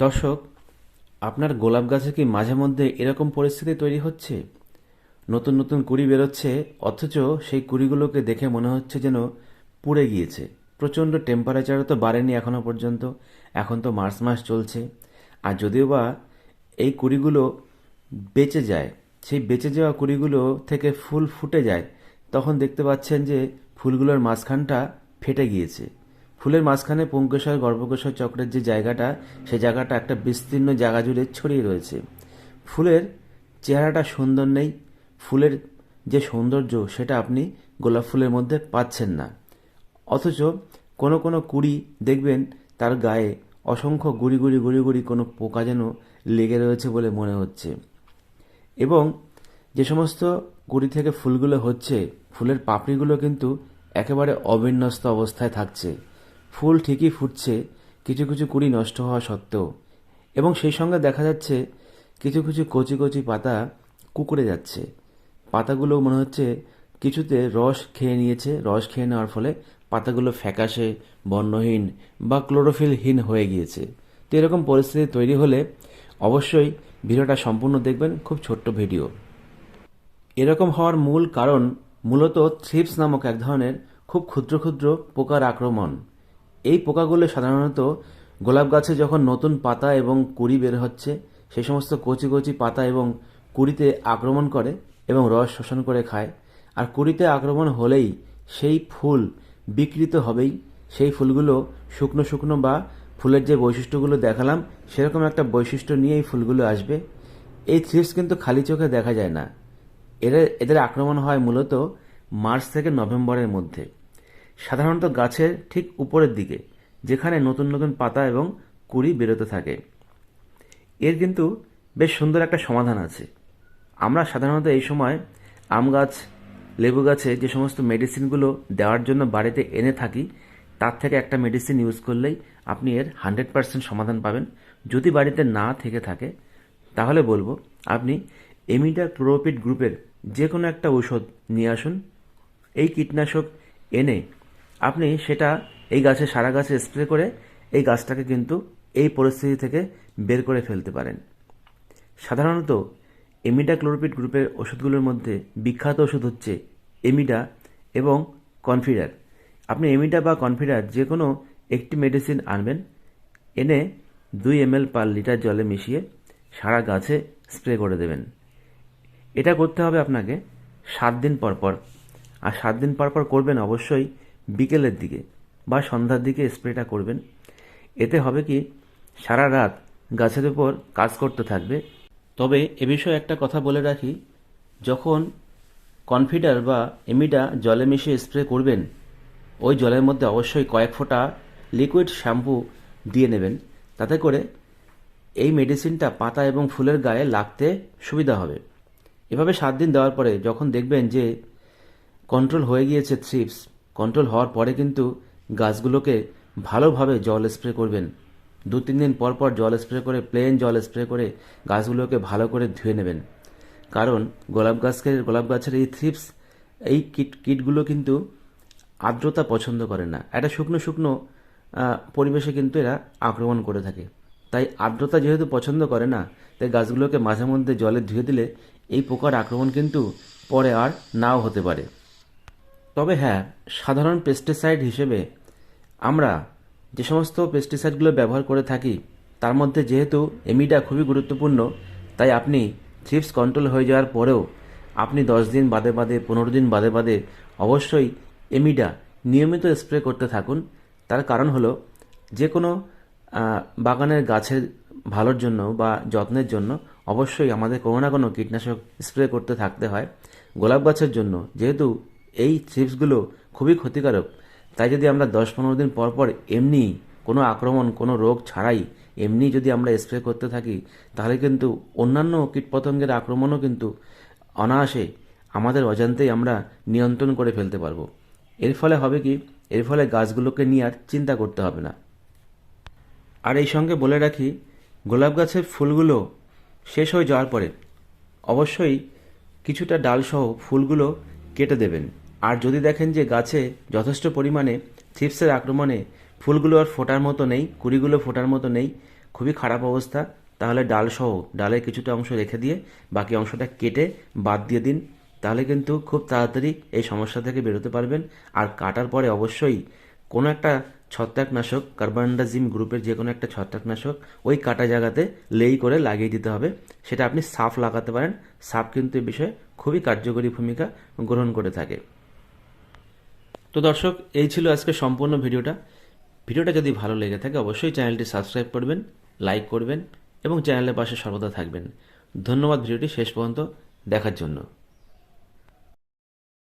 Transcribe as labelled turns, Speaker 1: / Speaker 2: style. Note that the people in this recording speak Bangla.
Speaker 1: দর্শক, আপনার গোলাপ গাছে কি মাঝে মধ্যে এরকম পরিস্থিতি তৈরি হচ্ছে? নতুন নতুন কুড়ি বেরোচ্ছে, অথচ সেই কুড়িগুলোকে দেখে মনে হচ্ছে যেন পুড়ে গিয়েছে। প্রচণ্ড টেম্পারেচারও তো বাড়েনি এখনও পর্যন্ত। এখন তো মার্চ মাস চলছে। আর যদিও বা এই কুড়িগুলো বেঁচে যায়, সেই বেঁচে যাওয়া কুড়িগুলো থেকে ফুল ফুটে যায়, তখন দেখতে পাচ্ছেন যে ফুলগুলোর মাঝখানটা ফেটে গিয়েছে। ফুলের মাঝখানে পুঙ্কেশ্বর গর্ভকেশ্বর চক্রের যে জায়গাটা সেই জায়গাটা একটা বিস্তীর্ণ জায়গা জুড়ে ছড়িয়ে রয়েছে। ফুলের চেহারাটা সুন্দর নেই। ফুলের যে সৌন্দর্য, সেটা আপনি গোলাপ ফুলের মধ্যে পাচ্ছেন না। অথচ কোনো কোনো কুড়ি দেখবেন, তার গায়ে অসংখ্য গুড়ি গুড়ি গুড়ি গুড়ি কোনো পোকা যেন লেগে রয়েছে বলে মনে হচ্ছে। এবং যে সমস্ত কুড়ি থেকে ফুলগুলো হচ্ছে, ফুলের পাপড়িগুলো কিন্তু একেবারে অবিন্যস্ত অবস্থায় থাকছে। ফুল ঠিকই ফুটছে, কিছু কিছু কুড়ি নষ্ট হওয়া সত্ত্বেও। এবং সেই সঙ্গে দেখা যাচ্ছে, কিছু কিছু কচি কচি পাতা কুকুরে যাচ্ছে। পাতাগুলো মনে হচ্ছে কিছুতে রস খেয়ে নিয়েছে, রস খেয়ে নেওয়ার ফলে পাতাগুলো ফ্যাকাশে, বর্ণহীন বা ক্লোরোফিলহীন হয়ে গিয়েছে। তো এরকম পরিস্থিতি তৈরি হলে অবশ্যই ভিডিওটা সম্পূর্ণ দেখবেন, খুব ছোট্ট ভিডিও। এরকম হওয়ার মূল কারণ মূলত থ্রিপস নামক এক ধরনের খুব ক্ষুদ্র ক্ষুদ্র পোকার আক্রমণ। এই পোকাগুলো সাধারণত গোলাপ গাছে যখন নতুন পাতা এবং কুড়ি বের হচ্ছে সেই সমস্ত কচি কচি পাতা এবং কুড়িতে আক্রমণ করে এবং রস শোষণ করে খায়। আর কুড়িতে আক্রমণ হলেই সেই ফুল বিকৃত হবেই। সেই ফুলগুলো শুকনো শুকনো বা ফুলের যে বৈশিষ্ট্যগুলো দেখালাম, সেরকম একটা বৈশিষ্ট্য নিয়ে এই ফুলগুলো আসবে। এই থ্রিপস কিন্তু খালি চোখে দেখা যায় না। এদের এদের আক্রমণ হয় মূলত মার্চ থেকে নভেম্বরের মধ্যে। সাধারণত গাছের ঠিক উপরের দিকে, যেখানে নতুন নতুন পাতা এবং কুড়ি বেরোতে থাকে। এর কিন্তু বেশ সুন্দর একটা সমাধান আছে। আমরা সাধারণত এই সময় আম গাছ, লেবু গাছে যে সমস্ত মেডিসিনগুলো দেওয়ার জন্য বাড়িতে এনে থাকি, তার থেকে একটা মেডিসিন ইউজ করলেই আপনি এর হান্ড্রেড পার্সেন্ট সমাধান পাবেন। যদি বাড়িতে না থেকে থাকে, তাহলে বলব আপনি এমিডা ক্লোরোপিড গ্রুপের যে কোনো একটা ঔষধ নিয়ে আসুন। এই কীটনাশক এনে আপনি সেটা এই গাছে, সারা গাছে স্প্রে করে এই গাছটাকে কিন্তু এই পরিস্থিতি থেকে বের করে ফেলতে পারেন। সাধারণত এমিডা ক্লোরোপিড গ্রুপের ওষুধগুলোর মধ্যে বিখ্যাত ওষুধ হচ্ছে এমিডা এবং কনফিডার। আপনি এমিডা বা কনফিডার যে কোনো একটি মেডিসিন আনবেন, এনে দুই এম পার লিটার জলে মিশিয়ে সারা গাছে স্প্রে করে দেবেন। এটা করতে হবে আপনাকে সাত দিন পর পর। আর সাত দিন পর পর করবেন অবশ্যই বিকেলের দিকে বা সন্ধ্যার দিকে স্প্রেটা করবেন। এতে হবে কি, সারা রাত গাছের উপর কাজ করতে থাকবে। তবে এ বিষয়ে একটা কথা বলে রাখি, যখন কনফিডার বা এমিডা জলে মিশিয়ে স্প্রে করবেন, ওই জলের মধ্যে অবশ্যই কয়েক ফোঁটা লিকুইড শ্যাম্পু দিয়ে নেবেন। তাতে করে এই মেডিসিনটা পাতা এবং ফুলের গায়ে লাগতে সুবিধা হবে। এভাবে সাত দিন দেওয়ার পরে যখন দেখবেন যে কন্ট্রোল হয়ে গিয়েছে থ্রিপস কন্ট্রোল হওয়ার পরে কিন্তু গাছগুলোকে ভালোভাবে জল স্প্রে করবেন। দু, তিন দিন পর পর জল স্প্রে করে প্লেন জল স্প্রে করে গাছগুলোকে ভালো করে ধুয়ে নেবেন। কারণ গোলাপ গাছকে, গোলাপ গাছের এই থ্রিপস এই কিট, কিটগুলো কিন্তু আর্দ্রতা পছন্দ করে না। একটা শুকনো শুকনো পরিবেশে কিন্তু এরা আক্রমণ করে থাকে। তাই আর্দ্রতা যেহেতু পছন্দ করে না, তাই গাছগুলোকে মাঝে মধ্যে জলে ধুয়ে দিলে এই পোকার আক্রমণ কিন্তু পরে আর নাও হতে পারে। তবে হ্যাঁ সাধারণ পেস্টিসাইড হিসেবে আমরা যে সমস্ত পেস্টিসাইডগুলো ব্যবহার করে থাকি, তার মধ্যে যেহেতু এমিডা খুবই গুরুত্বপূর্ণ, তাই আপনি থ্রিপস কন্ট্রোল হয়ে যাওয়ার পরেও আপনি দশ দিন বাদে বাদে, পনেরো দিন বাদে বাদে অবশ্যই এমিডা নিয়মিত স্প্রে করতে থাকুন। তার কারণ হলো যে কোনো বাগানের গাছের ভালোর জন্য বা যত্নের জন্য অবশ্যই আমাদের কোনো না কোনো কীটনাশক স্প্রে করতে থাকতে হয়। গোলাপ গাছের জন্য, যেহেতু এই চিপসগুলো খুবই ক্ষতিকারক। তাই যদি আমরা দশ পনেরো দিন পর পর এমনি কোনো আক্রমণ, কোনো রোগ ছাড়াই এমনি যদি আমরা স্প্রে করতে থাকি, তাহলে কিন্তু অন্যান্য কীটপতঙ্গের আক্রমণও কিন্তু অনায়াসে আমাদের অজান্তেই আমরা নিয়ন্ত্রণ করে ফেলতে পারব। এর ফলে হবে কি? এর ফলে গাছগুলোকে নিয়ে আর চিন্তা করতে হবে না। আর এই সঙ্গে বলে রাখি, গোলাপ গাছের ফুলগুলো শেষ হয়ে যাওয়ার পরে অবশ্যই কিছুটা ডালসহ ফুলগুলো কেটে দেবেন। আর যদি দেখেন যে গাছে যথেষ্ট পরিমাণে থ্রিপসের আক্রমণে ফুলগুলো আর ফোটার মতো নেই, কুড়িগুলো ফোটার মতো নেই, খুবই খারাপ অবস্থা, তাহলে ডাল সহ ডালের কিছুটা অংশ রেখে দিয়ে বাকি অংশটা কেটে বাদ দিয়ে দিন, তাহলে কিন্তু খুব তাড়াতাড়ি এই সমস্যা থেকে বেরোতে পারবেন। আর কাটার পরে অবশ্যই কোনো একটা ছত্রাকনাশক কার্বান্ডাজিম গ্রুপের যে কোনো একটা ছত্রাকনাশক ওই কাটা জায়গাতে লেই করে লাগিয়ে দিতে হবে। সেটা আপনি সাফ লাগাতে পারেন। সাফ কিন্তু এই বিষয়ে খুবই কার্যকরী ভূমিকা গ্রহণ করে থাকে। তো দর্শক, এই ছিল আজকে সম্পূর্ণ ভিডিওটা। ভিডিওটা যদি ভালো লেগে থাকে, অবশ্যই চ্যানেলটি সাবস্ক্রাইব করবেন, লাইক করবেন এবং চ্যানেলের পাশে সর্বদা থাকবেন। ধন্যবাদ ভিডিওটি শেষ পর্যন্ত দেখার জন্য।